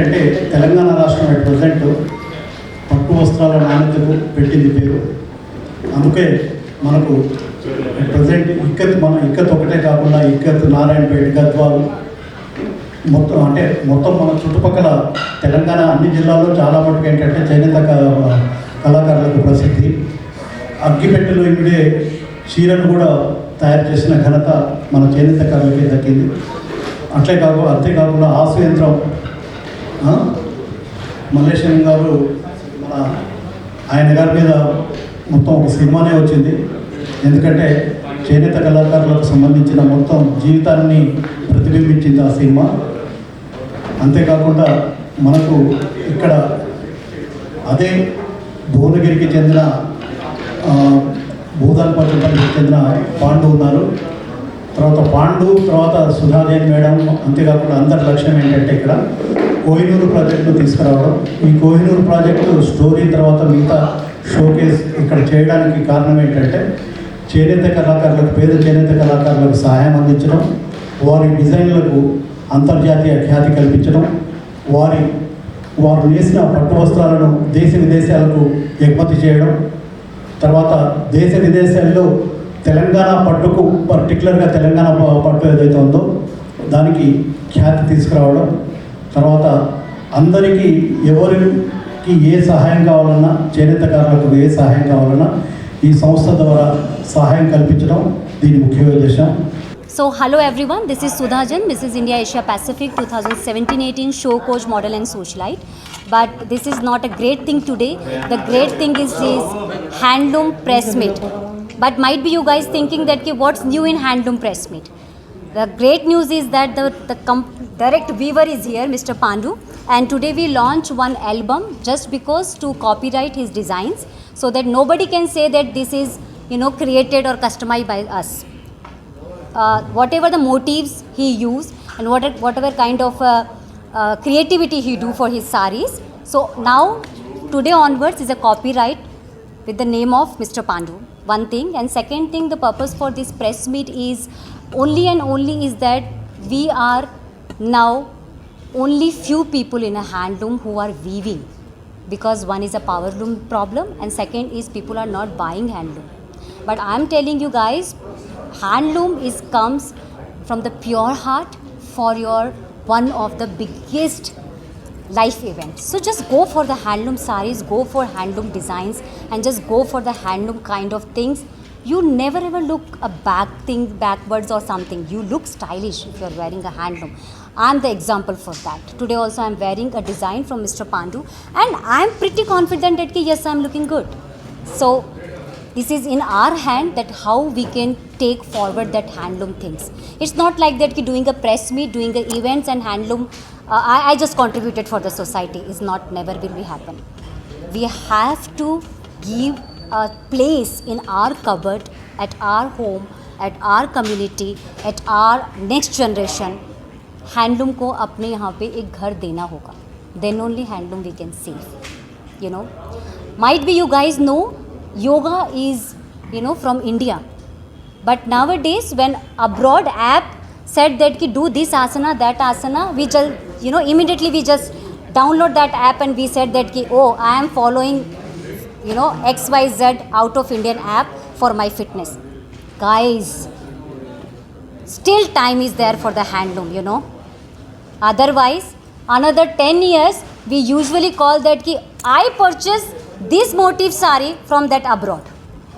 అంటే తెలంగాణ రాష్ట్రం at present పట్టు వస్త్రాల నాణ్యతకు పెట్టింది పేరు. అందుకే మనకు ప్రజెంట్ ఇక్కత్ మన ఇక్కత్ ఒకటే కాకుండా ఇక్కత్ నారాయణపేట గద్వాలు మొత్తం అంటే మొత్తం మన చుట్టుపక్కల తెలంగాణ అన్ని జిల్లాల్లో చాలా మటుకు ఏంటంటే చేనేత కళాకారులకు ప్రసిద్ధి. అగ్గిపెట్టెలో ఇవిడే చీరను కూడా తయారు చేసిన ఘనత మన చేనేత కళలకే దక్కింది. అట్లే కాకుండా అంతేకాకుండా ఆసు యంత్రం మల్లేశం గారు మన ఆయన గారి మీద మొత్తం ఒక సినిమానే వచ్చింది. ఎందుకంటే చేనేత కళాకారులకు సంబంధించిన మొత్తం జీవితాన్ని ప్రతిబింబించింది ఆ సినిమా. అంతేకాకుండా మనకు ఇక్కడ అదే భువనగిరికి చెందిన ఆ, చెందిన పాండు ఉన్నారు. తర్వాత పాండు తర్వాత సుధాదేవి మేడం అంతేకాకుండా అందరి లక్ష్యం ఏంటంటే ఇక్కడ కోహినూరు ప్రాజెక్టును తీసుకురావడం. ఈ కోహినూరు ప్రాజెక్టు స్టోరీ తర్వాత మిగతా షోకేస్ ఇక్కడ చేయడానికి కారణం ఏంటంటే చేనేత కళాకారులకు పేద చేనేత కళాకారులకు సహాయం అందించడం వారి డిజైన్లకు అంతర్జాతీయ ఖ్యాతి కల్పించడం వారి వారు నేసిన పట్టు వస్త్రాలను దేశ విదేశాలకు ఎగుమతి చేయడం తర్వాత దేశ విదేశాల్లో తెలంగాణ పట్టుకు పర్టికులర్గా తెలంగాణ పట్టు ఏదైతే ఉందో దానికి ఖ్యాతి తీసుకురావడం తర్వాత అందరికీ ఎవరికి ఏ సహాయం కావాలన్నా చేనేతకారులకు ఏ సహాయం కావాలన్నా ఈ సంస్థ ద్వారా సహాయం కల్పించడం దీని ముఖ్య ఉద్దేశం So, hello everyone, this is Sudhajan, Mrs. India Asia Pacific 2017 18 show coach model and socialite. But this is not a great thing today. The great thing is is handloom press meet. But might be you guys thinking that "Ki, what's new in handloom press meet? The great news is that the, the direct weaver is here, Mr. Pandu, and today we launch one album just because to copyright his designs so that nobody can say that this is you know created or customized by us uh, whatever the motives he use and what, whatever kind of uh, uh, creativity he do for his saris. So now, today onwards is a copyright with the name of Mr. Pandu. One thing and second thing, the purpose for this press meet is only and only is that we are now only few people in a handloom who are weaving. Because one is a power loom problem and second is people are not buying handloom. But i am telling you guys handloom is comes from the pure heart for your one of the biggest life events. So just go for the handloom saris go for handloom designs and just go for the handloom kind of things you never ever look a back thing backwards or something. You look stylish if you're wearing a handloom. I'm the example for that. Today also i'm wearing a design from mr pandu and i'm pretty confident that yes i'm looking good. So this is in our hand that how we can take forward that handloom things. It's not like that ki doing a press meet doing a events and handloom uh, I, I just contributed for the society. Is not never will be happen. We have to give a place in our cupboard at our home at our community at our next generation handloom को अपने यहाँ पे एक घर देना होगा then only handloom we can save you know might be you guys know yoga is you know from india but nowadays when abroad app said that ki do this asana that asana we just you know immediately we just download that app and we said that ki oh i am following you know xyz out of indian app for my fitness. Guys still time is there for the handloom you know. Otherwise another 10 years we usually call that ki i purchase this motif sari from that abroad.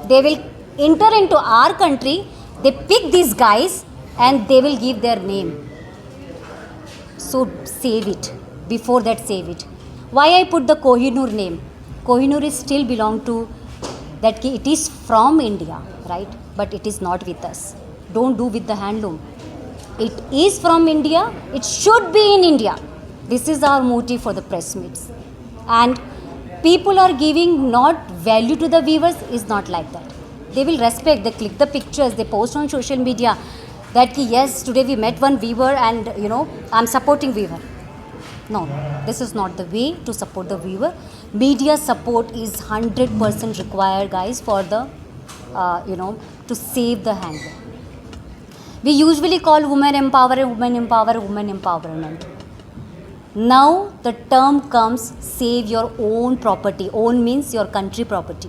They will enter into our country they pick these guys and they will give their name. So save it. Before that save it. Why i put the kohinoor name kohinoor is still belong to that it is from india right? But it is not with us. Don't do with the handloom. It is from india. It should be in india. This is our motive for the press meets. And people are giving not value to the viewers is not like that. They will respect they click the pictures they post on social media that yes today we met one viewer and you know i'm supporting viewer. No this is not the way to support the viewer media support is 100% required guys for the uh, you know to save the handloom we usually call women empower women empower women empowerment Now the term comes save your own property. Own means your country property.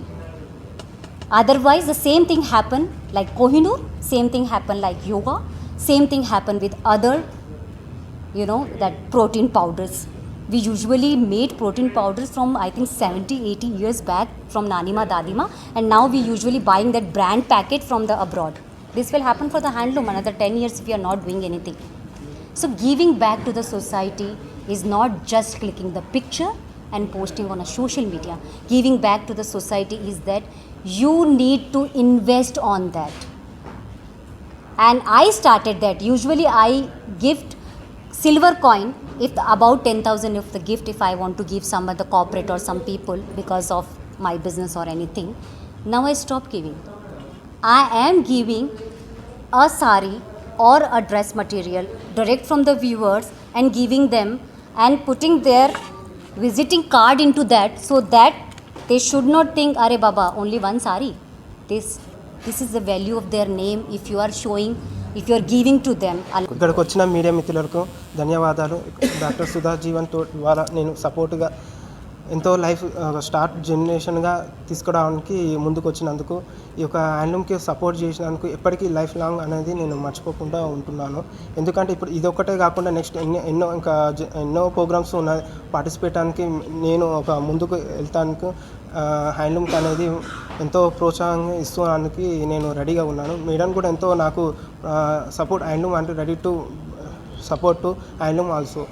Otherwise, the same thing happen like Kohinoor, same thing happen like yoga, same thing happen with other, you know, that protein powders. We usually made protein powders from I think 70, 80 years back from Nanima Dadima, and now we usually buying that brand packet from the abroad. This will happen for the handloom another 10 years if we are not doing anything. So, giving back to the society is not just clicking the picture and posting on a social media. Giving back to the society is that you need to invest on that. And I started that. Usually, I gift silver coin if the, about 10,000 if the gift if I want to give some other corporate or some people because of my business or anything. Now I stop giving. I am giving a sari or a dress material direct from the viewers and giving them and putting their visiting card into that so that they should not think are baba only one sari this this is the value of their name if you are showing if you are giving to them Al- ఇక్కడికి వచ్చిన media మిత్రులకు ధన్యవాదాలు. Doctor Sudha జీవన్తో ద్వారా నేను సపోర్ట్గా ఎంతో life start జనరేషన్గా తీసుకురావడానికి ముందుకు వచ్చినందుకు ఈ యొక్క హ్యాండ్లూమ్కి సపోర్ట్ చేసినందుకు ఎప్పటికీ లైఫ్ లాంగ్ అనేది నేను మర్చిపోకుండా ఉంటున్నాను. ఎందుకంటే ఇప్పుడు ఇదొక్కటే కాకుండా నెక్స్ట్ ఎన్నో ఎన్నో ఇంకా ఎన్నో ప్రోగ్రామ్స్ ఉన్నాయి పార్టిసిపేటానికి నేను ఒక ముందుకు వెళ్తానికి హ్యాండ్లూమ్కి అనేది ఎంతో ప్రోత్సాహంగా ఇస్తున్నానికి నేను రెడీగా ఉన్నాను. మేడం కూడా ఎంతో నాకు సపోర్ట్ హ్యాండ్లూమ్ అంటే ready to support to handloom also